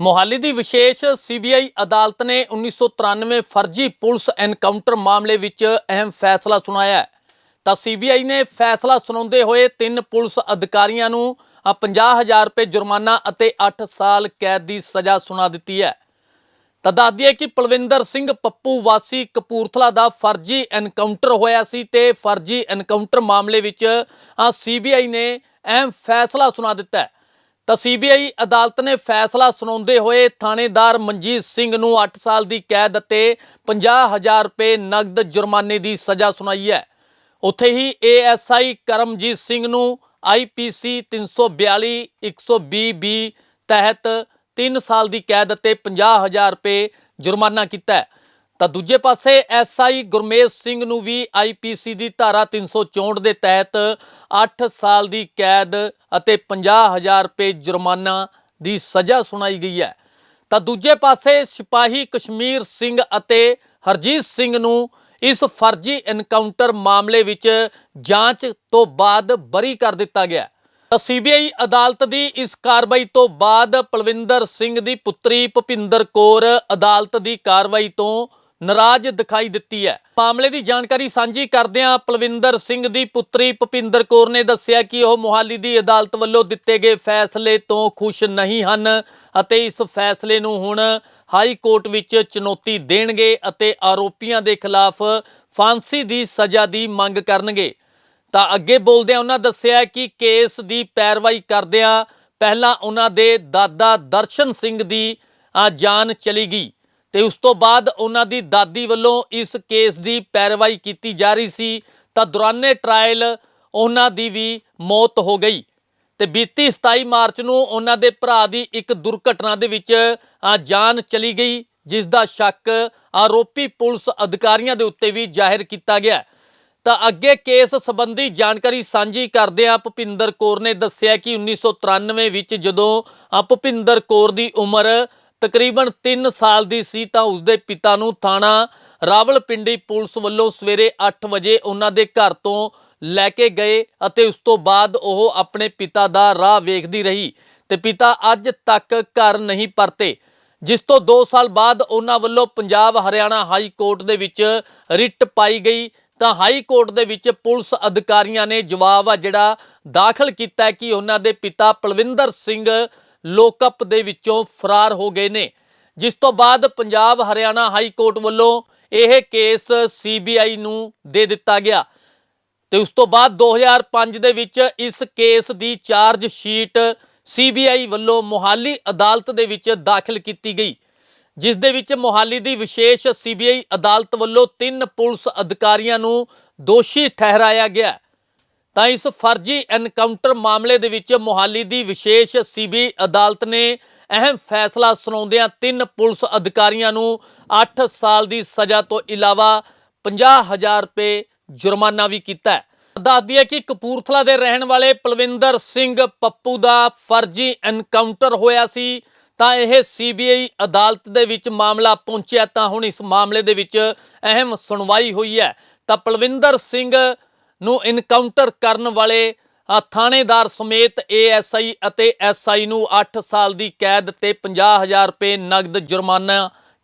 ਮੋਹਾਲੀ ਦੀ ਵਿਸ਼ੇਸ਼ ਸੀਬੀਆਈ ਅਦਾਲਤ ਨੇ 1993 ਫਰਜ਼ੀ ਪੁਲਿਸ ਐਨਕਾਊਂਟਰ ਮਾਮਲੇ ਵਿੱਚ ਅਹਿਮ ਫੈਸਲਾ ਸੁਣਾਇਆ ਹੈ। ਤਾਂ ਸੀਬੀਆਈ ਨੇ ਫੈਸਲਾ ਸੁਣਾਉਂਦੇ ਹੋਏ ਤਿੰਨ ਪੁਲਿਸ ਅਧਿਕਾਰੀਆਂ ਨੂੰ ਅ, 50000 ਰੁਪਏ ਜੁਰਮਾਨਾ ਅਤੇ 8 ਸਾਲ ਕੈਦ ਦੀ ਸਜ਼ਾ ਸੁਣਾ ਦਿੱਤੀ ਹੈ। ਤਾਂ ਦੱਸਦੀ ਹੈ ਕਿ ਪਲਵਿੰਦਰ ਸਿੰਘ ਪੱਪੂ ਵਾਸੀ ਕਪੂਰਥਲਾ ਦਾ ਫਰਜ਼ੀ ਐਨਕਾਊਂਟਰ ਹੋਇਆ ਸੀ ਤੇ ਫਰਜ਼ੀ ਐਨਕਾਊਂਟਰ ਮਾਮਲੇ ਵਿੱਚ ਸੀਬੀਆਈ ਨੇ ਅਹਿਮ ਫੈਸਲਾ ਸੁਣਾ ਦਿੱਤਾ ਹੈ। ਤਾਂ ਸੀਬੀਆਈ ਅਦਾਲਤ ਨੇ ਫੈਸਲਾ ਸੁਣਾਉਂਦੇ ਹੋਏ ਥਾਣੇਦਾਰ ਮਨਜੀਤ ਸਿੰਘ ਨੂੰ 8 ਸਾਲ ਦੀ ਕੈਦ ਅਤੇ 50000 ਰੁਪਏ ਨਗਦ ਜੁਰਮਾਨੇ ਦੀ ਸਜ਼ਾ ਸੁਣਾਈ ਹੈ। ਉੱਥੇ ਹੀ ਏਐਸਆਈ ਕਰਮਜੀਤ ਸਿੰਘ ਨੂੰ ਆਈਪੀਸੀ 342 120 ਬੀ ਤਹਿਤ 3 ਸਾਲ ਦੀ ਕੈਦ ਅਤੇ 50000 ਰੁਪਏ ਜੁਰਮਾਨਾ ਕੀਤਾ ਹੈ। ਤਾਂ ਦੂਜੇ ਪਾਸੇ ਐਸਆਈ ਗੁਰਮੇਸ਼ ਸਿੰਘ ਨੂੰ ਵੀ ਆਈਪੀਸੀ ਦੀ ਧਾਰਾ 364 ਦੇ ਤਹਿਤ 8 ਸਾਲ ਦੀ ਕੈਦ ਅਤੇ 50000 ਰੁਪਏ ਜੁਰਮਾਨਾ ਦੀ ਸਜ਼ਾ ਸੁਣਾਈ ਗਈ ਹੈ ਤਾਂ ਦੂਜੇ ਪਾਸੇ ਸਿਪਾਹੀ ਕਸ਼ਮੀਰ ਸਿੰਘ ਅਤੇ ਹਰਜੀਤ ਸਿੰਘ ਨੂੰ ਇਸ ਫਰਜ਼ੀ ਐਨਕਾਊਂਟਰ ਮਾਮਲੇ ਵਿੱਚ ਜਾਂਚ ਤੋਂ ਬਾਅਦ ਬਰੀ ਕਰ ਦਿੱਤਾ ਗਿਆ ਹੈ। ਤਾਂ ਸੀਬੀਆਈ ਅਦਾਲਤ ਦੀ ਇਸ ਕਾਰਵਾਈ ਤੋਂ ਬਾਅਦ ਪਲਵਿੰਦਰ ਸਿੰਘ ਦੀ ਪੁੱਤਰੀ ਭੁਪਿੰਦਰ ਕੌਰ ਅਦਾਲਤ ਦੀ ਕਾਰਵਾਈ ਤੋਂ ਨਾਰਾਜ਼ ਦਿਖਾਈ ਦਿੱਤੀ ਹੈ। ਮਾਮਲੇ ਦੀ ਜਾਣਕਾਰੀ ਸਾਂਝੀ ਕਰਦਿਆਂ ਪਲਵਿੰਦਰ ਸਿੰਘ ਦੀ ਪੁੱਤਰੀ ਭੁਪਿੰਦਰ ਕੌਰ ਨੇ ਦੱਸਿਆ ਕਿ ਉਹ ਮੁਹਾਲੀ ਦੀ ਅਦਾਲਤ ਵੱਲੋਂ ਦਿੱਤੇ ਗਏ ਫੈਸਲੇ ਤੋਂ ਖੁਸ਼ ਨਹੀਂ ਹਨ ਅਤੇ ਇਸ ਫੈਸਲੇ ਨੂੰ ਹੁਣ ਹਾਈ ਕੋਰਟ ਵਿੱਚ ਚੁਣੌਤੀ ਦੇਣਗੇ ਅਤੇ ਆਰੋਪੀਆਂ ਦੇ ਖਿਲਾਫ ਫਾਂਸੀ ਦੀ ਸਜ਼ਾ ਦੀ ਮੰਗ ਕਰਨਗੇ। ਤਾਂ ਅੱਗੇ ਬੋਲਦਿਆਂ ਉਹਨਾਂ ਦੱਸਿਆ ਕਿ ਕੇਸ ਦੀ ਪੈਰਵਾਈ ਕਰਦਿਆਂ ਪਹਿਲਾਂ ਉਹਨਾਂ ਦੇ ਦਾਦਾ ਦਰਸ਼ਨ ਸਿੰਘ ਦੀ ਜਾਨ ਚਲੀ ਗਈ। ਤੇ ਉਸ ਤੋਂ ਬਾਅਦ ਉਹਨਾਂ ਦੀ ਦਾਦੀ ਵੱਲੋਂ ਇਸ ਕੇਸ ਦੀ ਪੈਰਵਾਈ ਕੀਤੀ ਜਾ ਰਹੀ ਸੀ, ਤਾਂ ਦੌਰਾਨੇ ਟ੍ਰਾਇਲ ਉਹਨਾਂ ਦੀ ਵੀ ਮੌਤ ਹੋ ਗਈ। ਤੇ ਬੀਤੀ 27 ਮਾਰਚ ਨੂੰ ਉਹਨਾਂ ਦੇ ਭਰਾ ਦੀ ਇੱਕ ਦੁਰਘਟਨਾ ਦੇ ਵਿੱਚ ਜਾਨ ਚਲੀ ਗਈ, ਜਿਸ ਦਾ ਸ਼ੱਕ ਆਰੋਪੀ ਪੁਲਿਸ ਅਧਿਕਾਰੀਆਂ ਦੇ ਉੱਤੇ ਵੀ ਜ਼ਾਹਿਰ ਕੀਤਾ ਗਿਆ। ਤਾਂ ਅੱਗੇ ਕੇਸ ਸੰਬੰਧੀ ਜਾਣਕਾਰੀ ਸਾਂਝੀ ਕਰਦਿਆਂ ਭੁਪਿੰਦਰ ਕੌਰ ਨੇ ਦੱਸਿਆ ਕਿ 1993 ਵਿੱਚ ਜਦੋਂ ਭੁਪਿੰਦਰ ਕੌਰ ਦੀ ਉਮਰ ਤਕਰੀਬਨ 3 ਸਾਲ ਦੀ ਸੀ ਤਾਂ ਉਸਦੇ ਪਿਤਾ ਨੂੰ ਥਾਣਾ ਰਾਵਲਪਿੰਡੀ ਪੁਲਿਸ ਵੱਲੋਂ ਸਵੇਰੇ 8 ਵਜੇ ਉਹਨਾਂ ਦੇ ਘਰ ਤੋਂ ਲੈ ਕੇ ਗਏ ਅਤੇ ਉਸ ਤੋਂ ਬਾਅਦ ਉਹ ਆਪਣੇ ਪਿਤਾ ਦਾ ਰਾਹ ਵੇਖਦੀ ਰਹੀ ਤੇ ਪਿਤਾ ਅੱਜ ਤੱਕ ਘਰ ਨਹੀਂ ਪਰਤੇ, ਜਿਸ ਤੋਂ 2 ਸਾਲ ਬਾਅਦ ਉਹਨਾਂ ਵੱਲੋਂ ਪੰਜਾਬ ਹਰਿਆਣਾ ਹਾਈ ਕੋਰਟ ਦੇ ਵਿੱਚ ਰਿਟ ਪਾਈ ਗਈ। ਤਾਂ ਹਾਈ ਕੋਰਟ ਦੇ ਵਿੱਚ ਪੁਲਿਸ ਅਧਿਕਾਰੀਆਂ ਨੇ ਜਵਾਬ ਆ ਜਿਹੜਾ ਦਾਖਲ ਕੀਤਾ ਕਿ ਉਹਨਾਂ ਦੇ ਪਿਤਾ ਪਲਵਿੰਦਰ ਸਿੰਘ ਲੋਕਅਪ ਦੇ ਵਿੱਚੋਂ ਫਰਾਰ ਹੋ ਗਏ ਨੇ। ਜਿਸ ਤੋਂ ਬਾਅਦ ਪੰਜਾਬ ਹਰਿਆਣਾ ਹਾਈ ਕੋਰਟ ਵੱਲੋਂ ਇਹ ਕੇਸ ਸੀਬੀਆਈ ਨੂੰ ਦੇ ਦਿੱਤਾ ਗਿਆ। ਤੇ ਉਸ ਤੋਂ ਬਾਅਦ 2005 ਦੇ ਵਿੱਚ ਇਸ ਕੇਸ ਦੀ ਚਾਰਜ ਸ਼ੀਟ ਸੀਬੀਆਈ ਵੱਲੋਂ ਮੋਹਾਲੀ ਅਦਾਲਤ ਦੇ ਵਿੱਚ ਦਾਖਲ ਕੀਤੀ ਗਈ। ਜਿਸ ਦੇ ਵਿੱਚ ਮੋਹਾਲੀ ਦੀ ਵਿਸ਼ੇਸ਼ ਸੀਬੀਆਈ ਅਦਾਲਤ ਵੱਲੋਂ ਤਿੰਨ ਪੁਲਿਸ ਅਧਿਕਾਰੀਆਂ ਨੂੰ ਦੋਸ਼ੀ ਠਹਿਰਾਇਆ ਗਿਆ। ਤਾਂ ਇਸ ਫਰਜ਼ੀ ਐਨਕਾਊਂਟਰ ਮਾਮਲੇ ਦੇ ਵਿੱਚ ਮੋਹਾਲੀ ਦੀ ਵਿਸ਼ੇਸ਼ ਸੀਬੀਆਈ ਅਦਾਲਤ ਨੇ ਅਹਿਮ ਫੈਸਲਾ ਸੁਣਾਉਂਦਿਆਂ ਤਿੰਨ ਪੁਲਿਸ ਅਧਿਕਾਰੀਆਂ ਨੂੰ 8 ਸਾਲ ਦੀ ਸਜ਼ਾ ਤੋਂ ਇਲਾਵਾ 50000 ਰੁਪਏ ਜੁਰਮਾਨਾ ਵੀ ਕੀਤਾ ਹੈ। ਦੱਸ ਦਈਏ ਕਿ ਕਪੂਰਥਲਾ ਦੇ ਰਹਿਣ ਵਾਲੇ ਪਲਵਿੰਦਰ ਸਿੰਘ ਪੱਪੂ ਦਾ ਫਰਜ਼ੀ ਐਨਕਾਊਂਟਰ ਹੋਇਆ ਸੀ, ਤਾਂ ਇਹ ਸੀਬੀਆਈ ਅਦਾਲਤ ਦੇ ਵਿੱਚ ਮਾਮਲਾ ਪਹੁੰਚਿਆ ਤਾਂ ਹੁਣ ਇਸ ਮਾਮਲੇ ਦੇ ਵਿੱਚ ਅਹਿਮ ਸੁਣਵਾਈ ਹੋਈ ਹੈ। ਤਾਂ ਪਲਵਿੰਦਰ ਸਿੰਘ ਨੂੰ ਇਨਕਾਊਂਟਰ ਕਰਨ ਵਾਲੇ ਥਾਣੇਦਾਰ ਸਮੇਤ ਏਐਸਆਈ ਅਤੇ ਐਸਆਈ ਨੂੰ 8 ਸਾਲ ਦੀ ਕੈਦ ਤੇ 50000 ਰੁਪਏ ਨਗਦ ਜੁਰਮਾਨਾ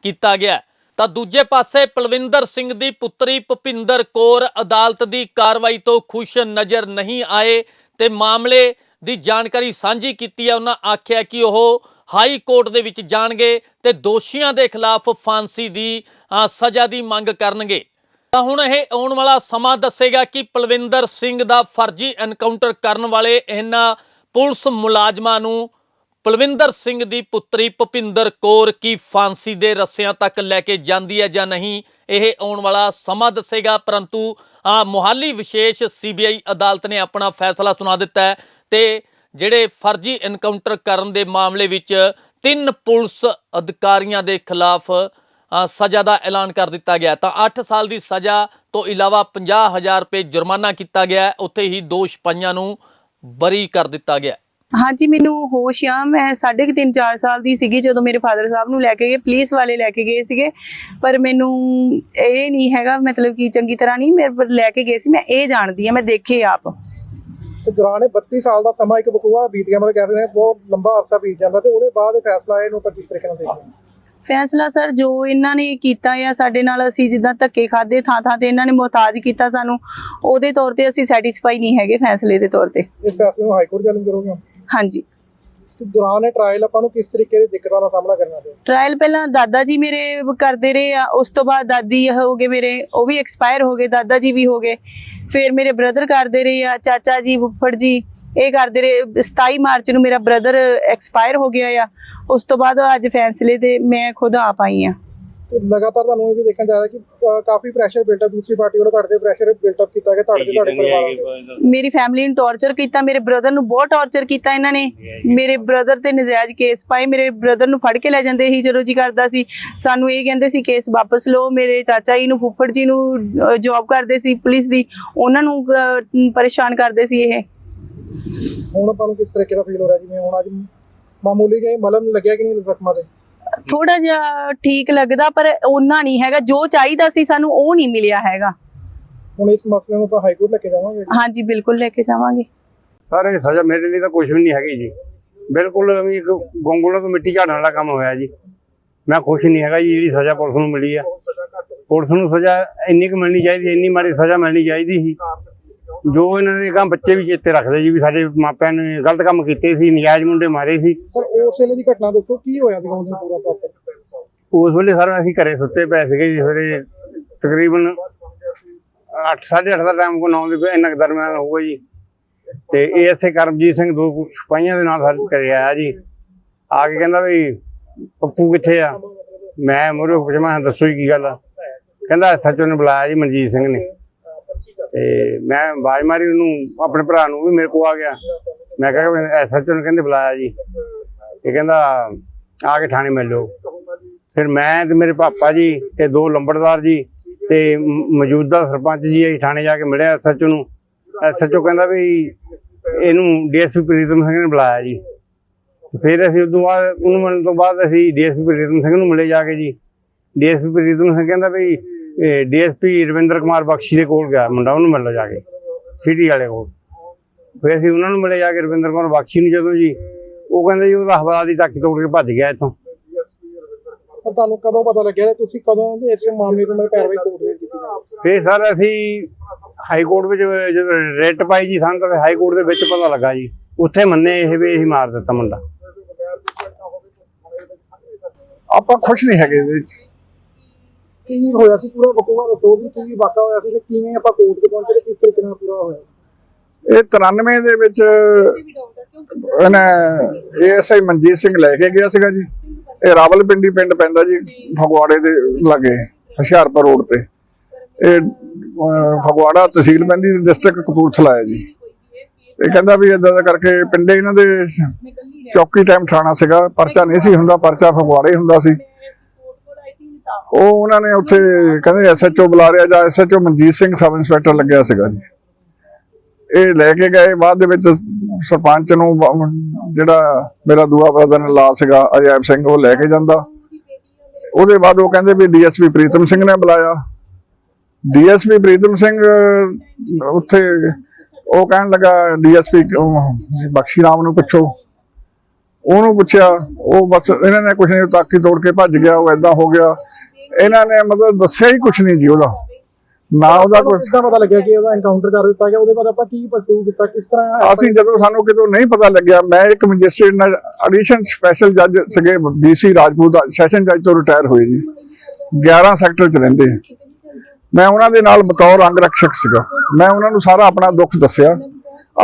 ਕੀਤਾ ਗਿਆ। ਤਾਂ ਦੂਜੇ ਪਾਸੇ ਪਲਵਿੰਦਰ ਸਿੰਘ ਦੀ ਪੁੱਤਰੀ ਭੁਪਿੰਦਰ ਕੌਰ ਅਦਾਲਤ ਦੀ ਕਾਰਵਾਈ ਤੋਂ ਖੁਸ਼ ਨਜ਼ਰ ਨਹੀਂ ਆਏ ਤੇ ਮਾਮਲੇ ਦੀ ਜਾਣਕਾਰੀ ਸਾਂਝੀ ਕੀਤੀ ਹੈ। ਉਹਨਾਂ ਆਖਿਆ ਕਿ ਉਹ ਹਾਈ ਕੋਰਟ ਦੇ ਵਿੱਚ ਜਾਣਗੇ ਤੇ ਦੋਸ਼ੀਆਂ ਦੇ ਖਿਲਾਫ ਫਾਂਸੀ ਦੀ ਸਜ਼ਾ ਦੀ ਮੰਗ ਕਰਨਗੇ। ਤਾਂ ਹੁਣ ਇਹ ਆਉਣ ਵਾਲਾ ਸਮਾਂ ਦੱਸੇਗਾ ਕਿ ਪਲਵਿੰਦਰ ਸਿੰਘ ਦਾ ਫਰਜ਼ੀ ਐਨਕਾਊਂਟਰ ਕਰਨ ਵਾਲੇ ਇਹਨਾਂ ਪੁਲਿਸ ਮੁਲਾਜ਼ਮਾਂ ਨੂੰ ਪਲਵਿੰਦਰ ਸਿੰਘ ਦੀ ਪੁੱਤਰੀ ਭੁਪਿੰਦਰ ਕੌਰ ਕੀ ਫਾਂਸੀ ਦੇ ਰੱਸਿਆਂ ਤੱਕ ਲੈ ਕੇ ਜਾਂਦੀ ਹੈ ਜਾਂ ਨਹੀਂ, ਇਹ ਆਉਣ ਵਾਲਾ ਸਮਾਂ ਦੱਸੇਗਾ। ਪਰੰਤੂ ਆ ਮੁਹਾਲੀ ਵਿਸ਼ੇਸ਼ ਸੀਬੀਆਈ ਅਦਾਲਤ ਨੇ ਆਪਣਾ ਫੈਸਲਾ ਸੁਣਾ ਦਿੱਤਾ ਹੈ ਤੇ ਜਿਹੜੇ ਫਰਜ਼ੀ ਐਨਕਾਊਂਟਰ ਕਰਨ ਦੇ ਮਾਮਲੇ ਵਿੱਚ ਤਿੰਨ ਪੁਲਿਸ ਅਧਿਕਾਰੀਆਂ ਦੇ ਖਿਲਾਫ ਸਜ਼ਾ ਦਾ ਐਲਾਨ ਕਰ ਦਿੱਤਾ ਗਿਆ। ਤਾਂ 8 ਸਾਲ ਦੀ ਸਜ਼ਾ ਤੋਂ ਇਲਾਵਾ 50000 ਰੁਪਏ ਜੁਰਮਾਨਾ ਕੀਤਾ ਗਿਆ। ਉੱਥੇ ਹੀ ਦੋਸ਼ ਪਈਆਂ ਨੂੰ ਬਰੀ ਕਰ ਦਿੱਤਾ ਗਿਆ ਹੈ। ਹਾਂਜੀ ਮੈਨੂੰ ਹੋਸ਼ ਆ ਮੈਂ 3.5 4 ਸਾਲ ਦੀ ਸੀਗੀ ਜਦੋਂ ਮੇਰੇ ਫਾਦਰ ਸਾਹਿਬ ਨੂੰ ਲੈ ਕੇ ਗਏ ਪੁਲਿਸ ਵਾਲੇ ਲੈ ਕੇ ਗਏ ਸੀਗੇ ਪਰ ਮੈਨੂੰ ਇਹ ਨਹੀਂ ਹੈਗਾ ਮਤਲਬ ਕਿ ਚੰਗੀ ਤਰ੍ਹਾਂ ਨਹੀਂ ਮੇਰੇ ਪਰ ਲੈ ਕੇ ਗਏ ਸੀ ਮੈਂ ਇਹ ਜਾਣਦੀ ਆ ਮੈਂ ਦੇਖੇ ਆਪ ਤੇ ਦੌਰਾਨ ਇਹ 32 ਸਾਲ ਦਾ ਸਮਾਂ ਇੱਕ ਬਕੂਆ ਬੀਤ ਗਿਆ ਮਤਲਬ ਕਹਿੰਦੇ ਨੇ ਬਹੁਤ ਲੰਬਾ ਅਰਸਾ ਬੀਤ ਜਾਂਦਾ ਤੇ ਉਹਦੇ ਬਾਅਦ ਇਹ ਫੈਸਲਾ ਆਇਆ ਇਹਨੂੰ ਆਪਾਂ ਕਿਸ ਤਰੀਕੇ ਨਾਲ ਦੇਖਦੇ ਫੈਸਲਾ ਸਰ ਜੋ ਇਹਨਾਂ ਨੇ ਕੀਤਾ ਆ ਸਾਡੇ ਨਾਲ ਅਸੀਂ ਜਿੱਦਾਂ ਧੱਕੇ ਖਾਦੇ ਥਾਂ ਥਾਂ ਤੇ ਇਹਨਾਂ ਨੇ ਮੁਹਤਾਜ ਕੀਤਾ ਸਾਨੂੰ ਉਹਦੇ ਤੌਰ ਤੇ ਅਸੀਂ ਸੈਟੀਸਫਾਈ ਨਹੀਂ ਹੈਗੇ ਫੈਸਲੇ ਦੇ ਤੌਰ ਤੇ। ਇਸ ਫੈਸਲੇ ਨੂੰ ਹਾਈ ਕੋਰਟ ਚੈਲੰਜ ਕਰੋਗੇ ਹਾਂਜੀ। ਦੌਰਾਨ ਟ੍ਰਾਇਲ ਆਪਾਂ ਨੂੰ ਕਿਸ ਤਰੀਕੇ ਦੀ ਦਿੱਕਤਾਂ ਦਾ ਸਾਹਮਣਾ ਕਰਨਾ ਪਿਆ? ਟ੍ਰਾਇਲ ਪਹਿਲਾਂ ਦਾਦਾ ਜੀ ਮੇਰੇ ਕਰਦੇ ਰਹੇ ਆ ਉਸ ਤੋਂ ਬਾਅਦ ਦਾਦੀ ਹੋ ਗਏ ਮੇਰੇ ਉਹ ਵੀ ਐਕਸਪਾਇਰ ਹੋ ਗਏ ਦਾਦਾ ਜੀ ਵੀ ਹੋ ਗਏ। ਫਿਰ ਮੇਰੇ ਬ੍ਰਦਰ ਕਰਦੇ ਰਹੇ ਆ ਚਾਚਾ ਜੀ ਫੁੱਫੜ ਜੀ ਇਹ ਕਰਦੇ ਰਹੇ। 27 ਮਾਰਚ ਨੂੰ ਮੇਰਾ ਬ੍ਰਦਰ ਐਕਸਪਾਇਰ ਹੋ ਗਿਆ ਆ। ਉਸ ਤੋਂ ਬਾਅਦ ਅੱਜ ਫੈਸਲੇ ਤੇ ਮੈਂ ਖੁਦ ਆਪ ਆਈ ਆ। ਲਗਾਤਾਰ ਤੁਹਾਨੂੰ ਇਹ ਵੀ ਦੇਖਣ ਜਾ ਰਿਹਾ ਕਿ ਕਾਫੀ ਪ੍ਰੈਸ਼ਰ ਬਿਲਟ ਅਪ ਦੂਸਰੀ ਪਾਰਟੀ ਵੱਲੋਂ ਤੁਹਾਡੇ ਤੇ ਪ੍ਰੈਸ਼ਰ ਬਿਲਟ ਅਪ ਕੀਤਾ ਗਿਆ ਤੁਹਾਡੇ ਤੇ ਤੁਹਾਡੇ ਪਰਿਵਾਰ ਮੇਰੀ ਫੈਮਿਲੀ ਨੂੰ ਟੌਰਚਰ ਕੀਤਾ ਮੇਰੇ ਬ੍ਰਦਰ ਨੂੰ ਬਹੁਤ ਟੌਰਚਰ ਕੀਤਾ ਇਹਨਾਂ ਨੇ। ਮੇਰੇ ਬ੍ਰਦਰ ਤੇ ਨਜਾਇਜ਼ ਕੇਸ ਪਾਏ ਮੇਰੇ ਬ੍ਰਦਰ ਨੂੰ ਫੜ ਕੇ ਲੈ ਜਾਂਦੇ ਸੀ ਜਦੋਂ ਜੀ ਕਰਦਾ ਸੀ। ਸਾਨੂੰ ਇਹ ਕਹਿੰਦੇ ਸੀ ਕੇਸ ਵਾਪਸ ਲਓ। ਮੇਰੇ ਚਾਚਾ ਜੀ ਨੂੰ ਫੁੱਫੜ ਜੀ ਨੂੰ ਜੌਬ ਕਰਦੇ ਸੀ ਪੁਲਿਸ ਦੀ। ਉਹਨਾਂ ਨੂੰ ਪਰੇਸ਼ਾਨ ਕਰਦੇ ਸੀ ਇਹ। ਹੁਣ ਆਪਾਂ ਨੂੰ ਕਿਸ ਤਰੀਕੇ ਦਾ ਫੀਲ ਹੋ ਰਿਹਾ? ਜਿਵੇਂ ਹੁਣ ਅੱਜ ਮਾਮੂਲੀ ਜਿਹਾ ਹੀ ਮਲਮ ਲੱਗਿਆ ਕਿ ਨਹੀਂ ਜ਼ਖਮਾਂ ਤੇ? ਥੋੜਾ ਜਿਹਾ ਠੀਕ ਲੱਗਦਾ ਪਰ ਉਹਨਾਂ ਨਹੀਂ ਹੈਗਾ। ਜੋ ਚਾਹੀਦਾ ਸੀ ਸਾਨੂੰ ਉਹ ਨਹੀਂ ਮਿਲਿਆ ਹੈਗਾ। ਹੁਣ ਇਸ ਮਸਲੇ ਨੂੰ ਆਪਾਂ ਹਾਈ ਕੋਰਟ ਲੈ ਕੇ ਜਾਵਾਂਗੇ? ਹਾਂਜੀ ਬਿਲਕੁਲ ਲੈ ਕੇ ਜਾਵਾਂਗੇ। ਸਾਰੇ ਸਜ਼ਾ ਮੇਰੇ ਲਈ ਤਾਂ ਕੁਝ ਵੀ ਨਹੀਂ ਹੈਗੀ ਜੀ। ਬਿਲਕੁਲ ਵੀ ਇੱਕ ਗੋਂਗਲੋਂ ਤੋਂ ਮਿੱਟੀ ਝਾੜਨ ਵਾਲਾ ਕੰਮ ਹੋਇਆ ਜੀ। ਮੈਂ ਖੁਸ਼ ਨਹੀਂ ਹੈਗਾ ਜੀ ਜਿਹੜੀ ਸਜ਼ਾ ਪੁਲਿਸ ਨੂੰ ਮਿਲੀ ਆ। ਪੁਲਿਸ ਨੂੰ ਸਜ਼ਾ ਇੰਨੀ ਕੁ ਮਿਲਣੀ ਚਾਹੀਦੀ ਇੰਨੀ ਮਾੜੀ ਸਜ਼ਾ ਮਿਲਣੀ ਚਾਹੀਦੀ ਸੀ। ਜੋ ਇਹਨਾਂ ਦੇ ਕੰਮ ਬੱਚੇ ਵੀ ਚੇਤੇ ਰੱਖਦੇ ਜੀ ਵੀ ਸਾਡੇ ਮਾਪਿਆਂ ਨੇ ਗਲਤ ਕੰਮ ਕੀਤੇ ਸੀ ਨਜਾਇਜ਼ ਮੁੰਡੇ ਮਾਰੇ ਸੀ। ਸਰ ਉਸ ਵੇਲੇ ਦੀ ਘਟਨਾ ਦੱਸੋ ਕੀ ਹੋਇਆ ਸੀ? ਉਸ ਦਿਨ ਪੂਰਾ ਪ੍ਰੋਪਰ ਉਸ ਵੇਲੇ ਸਰ ਅਸੀਂ ਘਰੇ ਸੁੱਤੇ ਪਏ ਸੀਗੇ ਜੀ ਸਵੇਰੇ ਤਕਰੀਬਨ 8:30 ਦਾ ਟਾਈਮ ਕੋ 9 ਦੇ ਇੰਨਾ ਦਰਮਿਆਨ ਹੋਊਗਾ ਜੀ। ਤੇ ਏਐਸਏ ਕਰਮਜੀਤ ਸਿੰਘ ਦੋ ਸਿਪਾਹੀਆਂ ਦੇ ਨਾਲ ਸਾਡੇ ਘਰੇ ਆਇਆ ਜੀ। ਆ ਕੇ ਕਹਿੰਦਾ ਵੀ ਪੱਪੂ ਕਿੱਥੇ ਆ? ਮੈਂ ਮੋਰੇ ਪੁੱਛਿਆ ਦੱਸੋ ਕੀ ਗੱਲ ਆ? ਕਹਿੰਦਾ ਸੱਚੋ ਨੇ ਬੁਲਾਇਆ ਜੀ ਮਨਜੀਤ ਸਿੰਘ ਨੇ। ਤੇ ਮੈਂ ਆਵਾਜ਼ ਮਾਰੀ ਉਹਨੂੰ, ਆਪਣੇ ਭਰਾ ਨੂੰ ਵੀ ਮੇਰੇ ਕੋ ਆ ਗਿਆ। ਮੈਂ ਕਿਹਾ ਸੱਚੋ ਨੇ ਕਹਿੰਦੇ ਬੁਲਾਇਆ ਜੀ। ਇਹ ਕਹਿੰਦਾ, ਆ ਕੇ ਥਾਣੇ ਮਿਲ ਲਓ ਫਿਰ ਮੈਂ ਤੇ ਮੇਰੇ ਪਾਪਾ ਜੀ ਤੇ ਦੋ ਲੰਬੜਦਾਰ ਜੀ ਤੇ ਮੌਜੂਦਾ ਸਰਪੰਚ ਜੀ ਅਸੀਂ ਥਾਣੇ ਜਾ ਕੇ ਮਿਲਿਆ ਐਸਐਚਓ ਨੂੰ। ਐਸਐਚਓ ਕਹਿੰਦਾ ਵੀ ਇਹਨੂੰ ਡੀਐਸਪੀ ਪ੍ਰੀਤਮ ਸਿੰਘ ਨੇ ਬੁਲਾਇਆ ਜੀ। ਤੇ ਫਿਰ ਅਸੀਂ ਉਦੋਂ ਬਾਅਦ, ਉਹਨੂੰ ਮਿਲਣ ਤੋਂ ਬਾਅਦ ਅਸੀਂ ਡੀਐਸਪੀ ਪ੍ਰੀਤਮ ਸਿੰਘ ਨੂੰ ਮਿਲੇ ਜਾ ਕੇ ਜੀ। ਡੀਐਸਪੀ ਪ੍ਰੀਤਮ ਸਿੰਘ ਕਹਿੰਦਾ ਵੀ ਡੀਐਸਪੀ ਰਵਿੰਦਰ ਕੁਮਾਰ ਬਖਸ਼ੀ ਦੇ ਕੋਲ ਗਿਆ ਮੁੰਡਾ ਉਹਨੂੰ ਮਿਲ ਲਓ ਜਾ ਕੇ ਸਿਟੀ ਵਾਲੇ ਕੋਲ। ਫਿਰ ਅਸੀਂ ਉਹਨਾਂ ਨੂੰ ਮਿਲੇ ਜਾ ਕੇ ਰਵਿੰਦਰ ਕੁਮਾਰ ਬਖਸ਼ੀ ਨੂੰ ਜਦੋਂ ਜੀ ਉਹ ਕਹਿੰਦੇ ਜੀ ਉਹਦਾ ਹਵਾਲਾ ਦੀ ਤੱਕ ਤੋੜ ਕੇ ਭੱਜ ਗਿਆ ਇੱਥੋਂ। ਪਰ ਤੁਹਾਨੂੰ ਕਦੋਂ ਪਤਾ ਲੱਗਿਆ ਤੁਸੀਂ ਕਦੋਂ ਇਸ ਮਾਮਲੇ ਨੂੰ ਪੈਰਵਾਈ ਕੋਰਟ ਵਿੱਚ ਕੀਤੀ? ਫਿਰ ਸਰ ਅਸੀਂ ਹਾਈ ਕੋਰਟ ਵਿੱਚ ਜਦੋਂ ਰਿਟ ਪਾਈ ਜੀ ਸਾਨੂੰ ਤਾਂ ਹਾਈ ਕੋਰਟ ਦੇ ਵਿੱਚ ਪਤਾ ਲੱਗਾ ਜੀ। ਉੱਥੇ ਮੰਨੇ ਇਹ ਵੀ ਅਸੀਂ ਮਾਰ ਦਿੱਤਾ ਮੁੰਡਾ। ਆਪਾਂ ਖੁਸ਼ ਨਹੀਂ ਹੈਗੇ ਇਹਦੇ ਵਿੱਚ। ਕੀ ਹੋਇਆ ਸੀ? ਪੂਰਾ ਬਕੂਆ ਦੱਸੋ ਵੀ ਕੀ ਵਾਕਾ ਹੋਇਆ ਸੀ ਤੇ ਕਿਵੇਂ ਆਪਾਂ ਕੋਰਟ ਤੇ ਪਹੁੰਚੇ ਤੇ ਕਿਸ ਤਰੀਕੇ ਨਾਲ ਪੂਰਾ ਹੋਇਆ? ਇਹ 93 ਦੇ ਵਿੱਚ ਇਹਨੇ ਏਐਸਆਈ ਮਨਜੀਤ ਸਿੰਘ ਲੈ ਕੇ ਗਿਆ ਸੀਗਾ ਜੀ। ਇਹ ਰਾਵਲਪਿੰਡੀ ਪਿੰਡ ਪੈਂਦਾ ਜੀ ਫਗਵਾੜੇ ਦੇ ਲਾਗੇ ਹੁਸ਼ਿਆਰਪੁਰ ਰੋਡ ਤੇ। ਇਹ ਫਗਵਾੜਾ ਤਹਿਸੀਲ ਪੈਂਦੀ ਡਿਸਟ੍ਰਿਕਟ ਕਪੂਰਥਲਾ ਹੈ ਜੀ। ਇਹ ਕਹਿੰਦਾ ਵੀ ਇਦਾਂ ਦਾ ਕਰਕੇ ਪਿੰਡੇ ਇਹਨਾਂ ਦੇ ਚੌਕੀ ਟਾਈਮ ਥਾਣਾ ਸੀਗਾ ਪਰਚਾ ਨਹੀਂ ਸੀ ਹੁੰਦਾ ਪਰਚਾ ਫਗਵਾੜੇ ਹੁੰਦਾ ਸੀ। ਉਹ ਉਹਨਾਂ ਨੇ ਉੱਥੇ ਕਹਿੰਦੇ ਐਸਐਚਓ ਬੁਲਾ ਰਿਹਾ ਜਾਂ SHO Manjit Singh sub inspector ਲੱਗਿਆ ਸੀਗਾ ਜੀ। ਇਹ ਲੈ ਕੇ ਗਏ, ਬਾਅਦ ਦੇ ਵਿੱਚ ਸਰਪੰਚ ਨੂੰ ਜਿਹੜਾ ਮੇਰਾ ਦੂਆ ਬ੍ਰਦਰ ਨੇ ਲਾ ਸੀਗਾ ਅਜੈਬ ਸਿੰਘ, ਉਹ ਲੈ ਕੇ ਜਾਂਦਾ। ਉਹਦੇ ਬਾਅਦ ਉਹ ਕਹਿੰਦੇ ਵੀ ਡੀਐਸਪੀ ਪ੍ਰੀਤਮ ਸਿੰਘ ਨੇ ਬੁਲਾਇਆ। ਡੀਐਸਪੀ ਪ੍ਰੀਤਮ ਸਿੰਘ ਉੱਥੇ ਉਹ ਕਹਿਣ ਲੱਗਾ ਡੀਐਸਪੀ ਬਖਸ਼ੀ ਰਾਮ ਨੂੰ ਪੁੱਛੋ। ਉਹਨੂੰ ਪੁੱਛਿਆ, ਉਹ ਬਸ ਇਹਨਾਂ ਨੇ ਕੁਝ ਨਹੀਂ ਤਾਕੀ ਤੋੜ ਕੇ ਭੱਜ ਗਿਆ, ਉਹ ਐਦਾਂ ਹੋ ਗਿਆ। ਇਹਨਾਂ ਨੇ ਮਤਲਬ ਦੱਸਿਆ ਹੀ ਕੁਝ ਨਹੀਂ ਜੀ ਉਹਦਾ। ਨਾ ਉਹਦਾ ਕੁਝ ਕਿੱਦਾਂ ਪਤਾ ਲੱਗਿਆ ਕਿ ਉਹਦਾ ਐਨਕਾਊਂਟਰ ਕਰ ਦਿੱਤਾ ਗਿਆ? ਉਹਦੇ ਬਾਅਦ ਆਪਾਂ ਕੀ ਪਰਸੂ ਕੀਤਾ? ਕਿਸ ਤਰ੍ਹਾਂ ਅਸੀਂ ਜਦੋਂ ਸਾਨੂੰ ਕਿਤੋਂ ਨਹੀਂ ਪਤਾ ਲੱਗਿਆ ਮੈਂ ਇੱਕ ਮੈਜਿਸਟ੍ਰੇਟ ਨਾਲ ਐਡੀਸ਼ਨ ਸਪੈਸ਼ਲ ਜੱਜ ਸੀਗੇ ਬੀਸੀ ਰਾਜਪੂਤ ਸੈਸ਼ਨ ਜੱਜ ਤੋਂ ਰਿਟਾਇਰ ਹੋਏ ਜੀ। 11 ਸੈਕਟਰ ਚ ਰਹਿੰਦੇ ਮੈਂ ਉਹਨਾਂ ਦੇ ਨਾਲ ਬਤੌਰ ਅੰਗ ਰੱਖਿਅਕ ਸੀਗਾ। ਮੈਂ ਉਹਨਾਂ ਨੂੰ ਸਾਰਾ ਆਪਣਾ ਦੁੱਖ ਦੱਸਿਆ।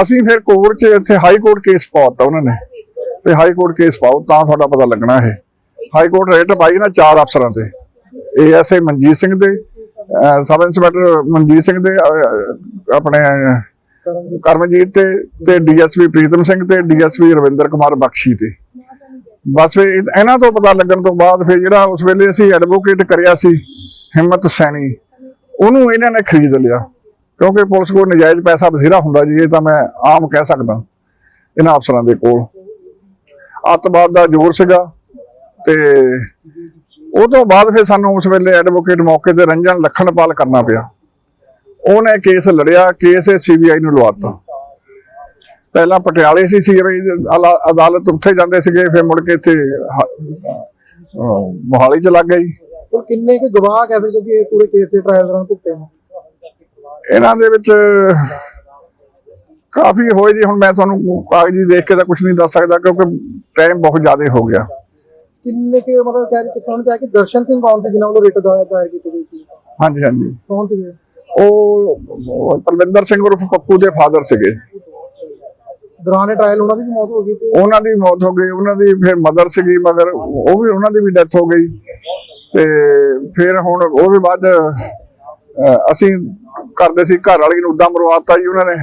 ਅਸੀਂ ਫਿਰ ਕੋਰਟ 'ਚ ਇੱਥੇ ਹਾਈ ਕੋਰਟ ਕੇਸ ਪਾਤਾ ਉਹਨਾਂ ਨੇ। ਤੇ ਹਾਈ ਕੋਰਟ ਕੇਸ ਪਾਓ ਤਾਂ ਤੁਹਾਡਾ ਪਤਾ ਲੱਗਣਾ ਇਹ। ਹਾਈ ਕੋਰਟ ਰੇਟ ਪਾਈ ਨਾ ਚਾਰ ਅਫਸਰਾਂ ਤੇ। ਏਐਸਏ ਮਨਜੀਤ ਸਿੰਘ ਦੇ ਸਬ ਇੰਸਪੈਕਟਰ ਮਨਜੀਤ ਸਿੰਘ ਦੇ ਅਹ, ਆਪਣੇ ਕਰਮਜੀਤ ਤੇ ਤੇ ਡੀਐਸਪੀ ਪ੍ਰੀਤਮ ਸਿੰਘ ਤੇ ਡੀਐਸਪੀ ਰਵਿੰਦਰ ਕੁਮਾਰ ਬਖਸ਼ੀ ਤੇ। ਬਸ ਇਹਨਾਂ ਤੋਂ ਪਤਾ ਲੱਗਣ ਤੋਂ ਬਾਅਦ ਫਿਰ ਜਿਹੜਾ ਉਸ ਵੇਲੇ ਅਸੀਂ ਐਡਵੋਕੇਟ ਕਰਿਆ ਸੀ ਹਿੰਮਤ ਸੈਣੀ ਉਹਨੂੰ ਇਹਨਾਂ ਨੇ ਖਰੀਦ ਲਿਆ। ਕਿਉਂਕਿ ਪੁਲਿਸ ਕੋਲ ਨਜਾਇਜ਼ ਪੈਸਾ ਬਥੇਰਾ ਹੁੰਦਾ ਜੀ ਇਹ ਤਾਂ ਮੈਂ ਆਮ ਕਹਿ ਸਕਦਾ ਇਹਨਾਂ ਅਫਸਰਾਂ ਦੇ ਕੋਲ। ਅੱਤਵਾਦ ਦਾ ਜ਼ੋਰ ਸੀਗਾ ਤੇ ਉਹ ਤੋਂ ਬਾਅਦ ਫਿਰ ਸਾਨੂੰ ਉਸ ਵੇਲੇ ਐਡਵੋਕੇਟ ਮੌਕੇ ਤੇ ਰੰਜਨ ਲਖਣਪਾਲ ਕਰਨਾ ਪਿਆ। ਉਹਨੇ ਕੇਸ ਲੜਿਆ ਕੇਸ ਸੀਬੀਆਈ ਨੂੰ ਲਵਾਤਾ। ਪਹਿਲਾਂ ਪਟਿਆਲੇ ਸੀ ਸੀ ਅਦਾਲਤ ਉੱਥੇ ਜਾਂਦੇ ਸੀਗੇ ਫਿਰ ਮੁੜ ਕੇ ਇੱਥੇ ਮੋਹਾਲੀ ਚ ਲੱਗ ਗਈ। ਹੁਣ ਕਿੰਨੇ ਕੁ ਗਵਾਹ ਕਹਿ ਸਕਦੇ ਕਿ ਇਹ ਪੂਰੇ ਕੇਸ ਦੇ ਟ੍ਰਾਇਲ ਦੌਰਾਨ ਭੁਗਤੇ ਨੇ। ਇਹਨਾਂ ਦੇ ਵਿੱਚ ਕਾਫੀ ਹੋਏ ਜੀ ਹੁਣ ਮੈਂ ਤੁਹਾਨੂੰ ਕਾਗਜ਼ੀ ਦੇਖ ਕੇ ਤਾਂ ਕੁਝ ਨਹੀਂ ਦੱਸ ਸਕਦਾ ਕਿਉਂਕਿ ਟਾਈਮ ਬਹੁਤ ਜ਼ਿਆਦਾ ਹੋ ਗਿਆ। ਕਿੰਨੇ ਕੁ ਮਤਲਬ ਕਹਿ ਕਿਸਾਨ ਚਾਹ ਕਿ ਦਰਸ਼ਨ ਸਿੰਘ ਕੌਣ ਸੀ ਜਿਨ੍ਹਾਂ ਵੱਲੋਂ ਰਿਟ ਦਾ ਦਾਇਰ ਕੀਤੀ ਗਈ ਸੀ। ਹਾਂਜੀ ਹਾਂਜੀ। ਕੌਣ ਸੀਗੇ? ਉਹ ਪਰਵਿੰਦਰ ਸਿੰਘ ਉਰਫ ਪੱਪੂ ਦੇ ਫਾਦਰ ਸੀਗੇ। ਦੌਰਾਨ ਟ੍ਰਾਇਲ ਉਹਨਾਂ ਦੀ ਵੀ ਮੌਤ ਹੋ ਗਈ ਤੇ ਉਹਨਾਂ ਦੀ ਮੌਤ ਹੋ ਗਈ ਉਹਨਾਂ ਦੀ ਫਿਰ ਮਦਰ ਸੀਗੀ ਮਗਰ ਉਹ ਵੀ ਉਹਨਾਂ ਦੀ ਵੀ ਡੈਥ ਹੋ ਗਈ। ਤੇ ਫਿਰ ਹੁਣ ਉਹ ਵੀ ਬਾਅਦ ਅਸੀਂ ਕਰਦੇ ਸੀ ਘਰ ਵਾਲੀ ਨੂੰ ਉਦਾਂ ਮਰਵਾਤਾ ਜੀ ਉਹਨਾਂ ਨੇ।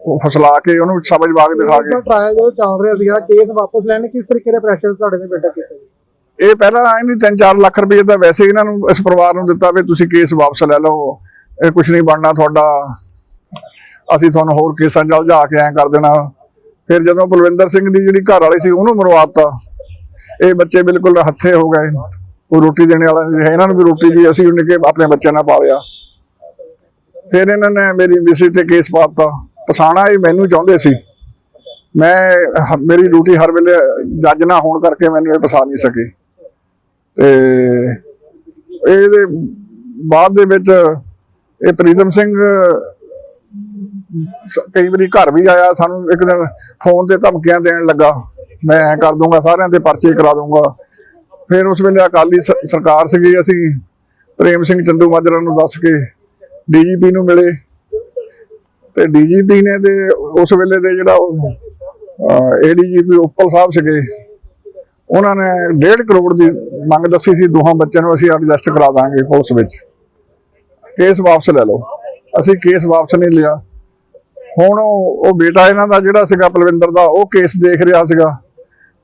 ਉਹ ਫਸਲਾ ਕੇ ਉਹਨੂੰ ਸਬਜ ਬਾਗ ਦਿਖਾ ਕੇ। ਟ੍ਰਾਇਲ ਜਦੋਂ ਚੱਲ ਰਿਹਾ ਸੀਗਾ ਕੇਸ ਵਾਪਸ ਲੈਣ ਕਿਸ ਤਰੀਕੇ ਦੇ ਪ੍ਰੈਸ਼ਰ ਸਾਡੇ ਤੇ ਬੈਠਾ ਕੀਤਾ ਜੀ ਇਹ ਪਹਿਲਾਂ ਆਏ ਨਹੀਂ 3-4 ਲੱਖ ਰੁਪਏ ਤਾਂ ਵੈਸੇ ਇਹਨਾਂ ਨੂੰ ਇਸ ਪਰਿਵਾਰ ਨੂੰ ਦਿੱਤਾ ਵੀ ਤੁਸੀਂ ਕੇਸ ਵਾਪਸ ਲੈ ਲਓ ਇਹ ਕੁਝ ਨਹੀਂ ਬਣਨਾ ਤੁਹਾਡਾ। ਅਸੀਂ ਤੁਹਾਨੂੰ ਹੋਰ ਕੇਸਾਂ 'ਚ ਉਲਝਾ ਕੇ ਐਂ ਕਰ ਦੇਣਾ। ਫਿਰ ਜਦੋਂ ਬਲਵਿੰਦਰ ਸਿੰਘ ਦੀ ਜਿਹੜੀ ਘਰ ਵਾਲੀ ਸੀ ਉਹਨੂੰ ਮਰਵਾਤਾ। ਇਹ ਬੱਚੇ ਬਿਲਕੁਲ ਹੱਥੇ ਹੋ ਗਏ। ਉਹ ਰੋਟੀ ਦੇਣੇ ਵਾਲਾ ਰਿਹਾ ਇਹਨਾਂ ਨੂੰ ਵੀ ਰੋਟੀ ਦੀ ਅਸੀਂ ਉਹਨੇ ਕਿ ਆਪਣੇ ਬੱਚਿਆਂ ਨਾਲ ਪਾਲਿਆ। ਫਿਰ ਇਹਨਾਂ ਨੇ ਮੇਰੀ ਮਿਸੀ ਤੇ ਕੇਸ ਪਾਤਾ ਪਸਾਣਾ ਇਹ ਮੈਨੂੰ ਚਾਹੁੰਦੇ ਸੀ। ਮੈਂ ਹ- ਮੇਰੀ ਡਿਊਟੀ ਹਰ ਵੇਲੇ ਜੱਜ ਨਾ ਹੋਣ ਕਰਕੇ ਮੈਨੂੰ ਇਹ ਪਸਾ ਨਹੀਂ ਸਕੀ। ਤੇ ਇਹਦੇ ਬਾਅਦ ਦੇ ਵਿੱਚ ਇਹ ਪ੍ਰੀਤਮ ਸਿੰਘ ਸ- ਕਈ ਵਾਰੀ ਘਰ ਵੀ ਆਇਆ, ਸਾਨੂੰ ਇੱਕ ਦਿਨ ਫੋਨ ਤੇ ਧਮਕੀਆਂ ਦੇਣ ਲੱਗਾ। ਮੈਂ ਐ ਕਰ ਦੂੰਗਾ, ਸਾਰਿਆਂ ਦੇ ਪਰਚੇ ਕਰਾ ਦੂੰਗਾ। ਫਿਰ ਉਸ ਵੇਲੇ ਅਕਾਲੀ ਸ- ਸਰਕਾਰ ਸੀਗੀ, ਅਸੀਂ ਪ੍ਰੇਮ ਸਿੰਘ ਚੰਦੂ ਮਾਜਰਾ ਨੂੰ ਦੱਸ ਕੇ ਡੀਜੀਪੀ ਨੂੰ ਮਿਲੇ। ਤੇ ਡੀਜੀਪੀ ਨੇ ਤੇ ਉਸ ਵੇਲੇ ਦੇ ਜਿਹੜਾ ਏਡੀਜੀਪੀ ਉੱਪਲ ਸਾਹਿਬ ਸੀਗੇ, ਉਹਨਾਂ ਨੇ 1.5 ਕਰੋੜ ਦੀ ਮੰਗ ਦੱਸੀ ਸੀ, ਦੋਹਾਂ ਬੱਚਿਆਂ ਨੂੰ ਅਸੀਂ ਐਡਜਸਟ ਕਰਾ ਦਾਂਗੇ ਪੁਲਿਸ ਵਿੱਚ। ਕੇਸ ਵਾਪਸ ਲੈ ਲਓ। ਅਸੀਂ ਕੇਸ ਵਾਪਸ ਨਹੀਂ ਲਿਆ। ਹੁਣ ਉਹ ਉਹ ਬੇਟਾ ਇਹਨਾਂ ਦਾ ਜਿਹੜਾ ਸੀਗਾ, ਪਲਵਿੰਦਰ ਦਾ, ਉਹ ਕੇਸ ਦੇਖ ਰਿਹਾ ਸੀਗਾ।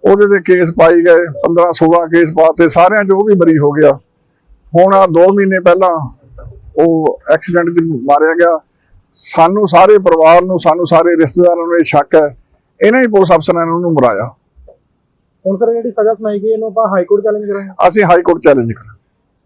ਉਹਦੇ ਤੇ ਕੇਸ ਪਾਈ ਗਏ 15 16 ਕੇਸ ਪਾਤੇ ਸਾਰਿਆਂ 'ਚ ਉਹ ਵੀ ਬਰੀ ਹੋ ਗਿਆ। ਹੁਣ ਆ 2 ਮਹੀਨੇ ਪਹਿਲਾਂ ਉਹ ਐਕਸੀਡੈਂਟ 'ਚ ਮਾਰਿਆ ਗਿਆ। ਸਾਨੂੰ ਸਾਰੇ ਪਰਿਵਾਰ ਨੂੰ ਸਾਨੂੰ ਸਾਰੇ ਰਿਸ਼ਤੇਦਾਰਾਂ ਨੂੰ ਇਹ ਸ਼ੱਕ ਹੈ। ਇਹਨਾਂ ਹੀ ਪੁਲਿਸ ਅਫਸਰਾਂ ਨੇ ਉਹਨੂੰ ਮਰਾਇਆ। ਹੁਣ ਸਰ ਜਿਹੜੀ ਸਜ਼ਾ ਸੁਣਾਈ ਗਈ ਇਹਨੂੰ ਆਪਾਂ ਹਾਈ ਕੋਰਟ ਚੈਲੰਜ ਕਰਾਂਗੇ। ਅਸੀਂ ਹਾਈ ਕੋਰਟ ਚੈਲੰਜ ਕਰਾਂਗੇ।